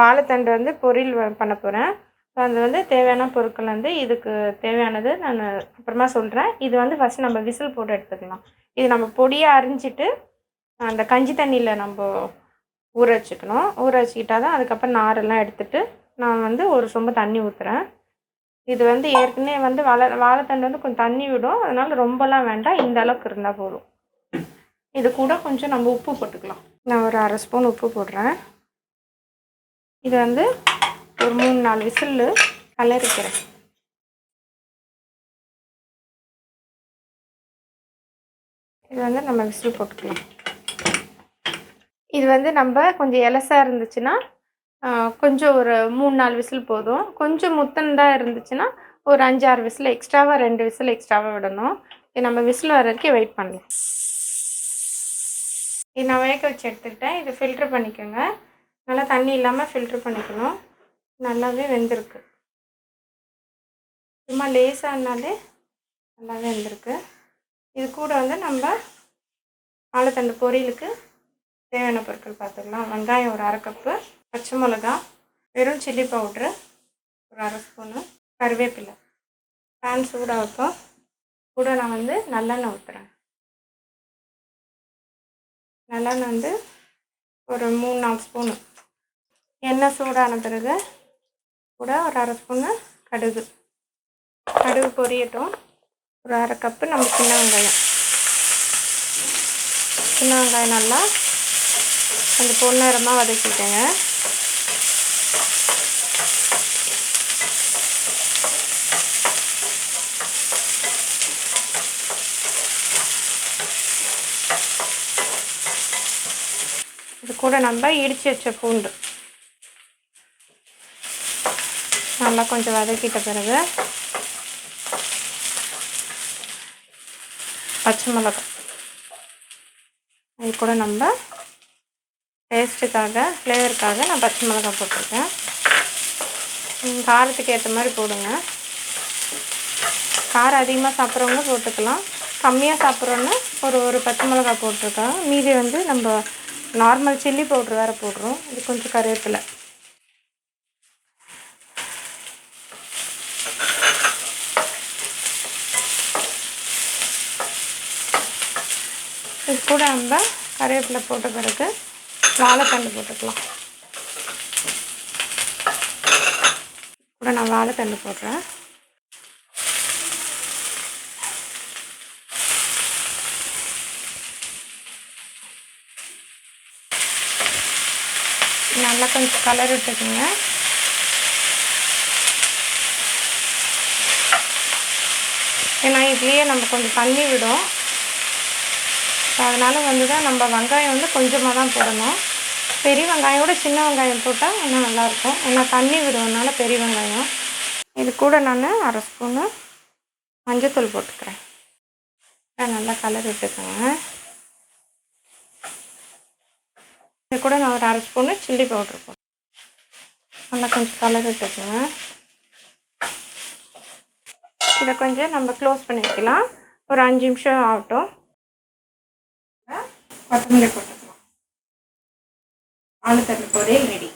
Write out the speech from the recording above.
நான் வாழைத்தண்டு வந்து பொரியல் வ- பண்ண போகிறேன் ஸோ அது வந்து தேவையான பொருட்கள் வந்து இதுக்கு தேவையானது நான் அப்புறமா சொல்கிறேன் இது வந்து ஃபஸ்ட் நம்ம விசில் போட்டு எடுத்துக்கலாம். இது நம்ம பொடியாக அரிஞ்சிட்டு அந்த கஞ்சி தண்ணியில் நம்ம ஊற வச்சுக்கணும். ஊற வச்சுக்கிட்டா தான் அதுக்கப்புறம் நாரெல்லாம் எடுத்துகிட்டு நான் வந்து ஒரு சொம்பு தண்ணி ஊற்றுறேன் இது வந்து ஏற்கனவே வந்து வாழை வாழைத்தண்டு வந்து கொஞ்சம் தண்ணி விடும். அதனால் ரொம்பலாம் வேண்டாம். இந்த அளவுக்கு இருந்தால் போதும். இது கூட கொஞ்சம் நம்ம உப்பு போட்டுக்கலாம். நான் ஒரு அரை ஸ்பூன் உப்பு போடுறேன். இது வந்து ஒரு மூணு நாலு விசில் கலரிக்கிறேன். இது வந்து நம்ம விசில் போட்டுக்கலாம். இது வந்து நம்ம கொஞ்சம் எலசாக இருந்துச்சுன்னா கொஞ்சம் ஒரு மூணு நாலு விசில் போதும். கொஞ்சம் முத்தனதாக இருந்துச்சுன்னா ஒரு அஞ்சாறு விசில் எக்ஸ்ட்ராவாக ரெண்டு விசில் எக்ஸ்ட்ராவாக விடணும். இது நம்ம விசில் வர வரைக்கும் வெயிட் பண்ணலாம். இது நான் வேக வச்சு எடுத்துக்கிட்டேன். இது ஃபில்ட்ரு பண்ணிக்கோங்க. நல்லா தண்ணி இல்லாமல் ஃபில்ட்ரு பண்ணிக்கணும். நல்லாவே வெந்திருக்கு. சும்மா லேசானாலே நல்லாவே வெந்திருக்கு. இது கூட வந்து நம்ம வாழைத்தண்டு பொரியலுக்கு தேவையான பொருட்கள் பார்த்துக்கலாம் வெங்காயம் ஒரு அரை கப்பு பச்சை மிளகா வெறும் சில்லி பவுட்ரு ஒரு அரை ஸ்பூனு கருவேப்பிலை. பேன் சூடாகட்டும் கூட நான் வந்து நல்லெண்ணெய் ஊற்றுறேன் நல்லெண்ணெய் வந்து ஒரு மூணு நாலு ஸ்பூனு எண்ணெய் சூடான பிறகு கூட ஒரு அரை ஸ்பூனு கடுகு. கடுகு பொரியட்டும். ஒரு அரை கப்பு நம்ம சின்ன வெங்காயம். சின்ன வெங்காயம் நல்லா கொஞ்சம் பொன்னிறமாக வதக்கிட்டேங்க இது கூட நம்ம இடித்து வச்ச பூண்டு. நல்லா கொஞ்சம் வதக்கிட்ட பிறகு பச்சை மிளகா இது கூட நம்ம டேஸ்ட்டுக்காக ஃப்ளேவருக்காக நான் பச்சை மிளகா போட்டிருக்கேன். காரத்துக்கு ஏற்ற மாதிரி போடுங்க. காரம் அதிகமாக சாப்பிட்றவங்க போட்டுக்கலாம். கம்மியாக சாப்பிட்றோன்னு ஒரு ஒரு பச்சை மிளகா போட்டிருக்கேன் மீதி வந்து நம்ம நார்மல் சில்லி பவுட்ரு வேறு போடுறோம். இது கொஞ்சம் கருவேப்பிலை. இது கூட நம்ம கருவேப்பிலை போட்ட பிறகு வாழைத்தண்டு போட்டுக்கலாம். கூட நான் வாழைத்தண்டு போடுறேன். நல்லா கொஞ்சம் கலர் விட்டுக்குங்க. ஏன்னா இதுலேயே நம்ம கொஞ்சம் தண்ணி விடும். ஸோ அதனால் வந்து தான் நம்ம வெங்காயம் வந்து கொஞ்சமாக தான் போடணும். பெரிய வெங்காயம் கூட சின்ன வெங்காயம் போட்டால் இன்னும் நல்லாயிருக்கும். ஏன்னா தண்ணி விடுவதுனால பெரிய வெங்காயம். இது கூட நான் அரை ஸ்பூனு மஞ்சத்தூள் போட்டுக்கிறேன். நல்லா கலர் விட்டுக்கோங்க. இது கூட நான் ஒரு அரை ஸ்பூனு சில்லி பவுட்ரு போடுறேன். நல்லா கொஞ்சம் கலர் விட்டுக்கோங்க. இதை கொஞ்சம் நம்ம க்ளோஸ் பண்ணி வைக்கலாம் ஒரு அஞ்சு நிமிஷம் ஆகட்டும். கொத்தமல்லி போட்டுக்கலாம். ஆலு தண்ணி பொரியல் ரெடி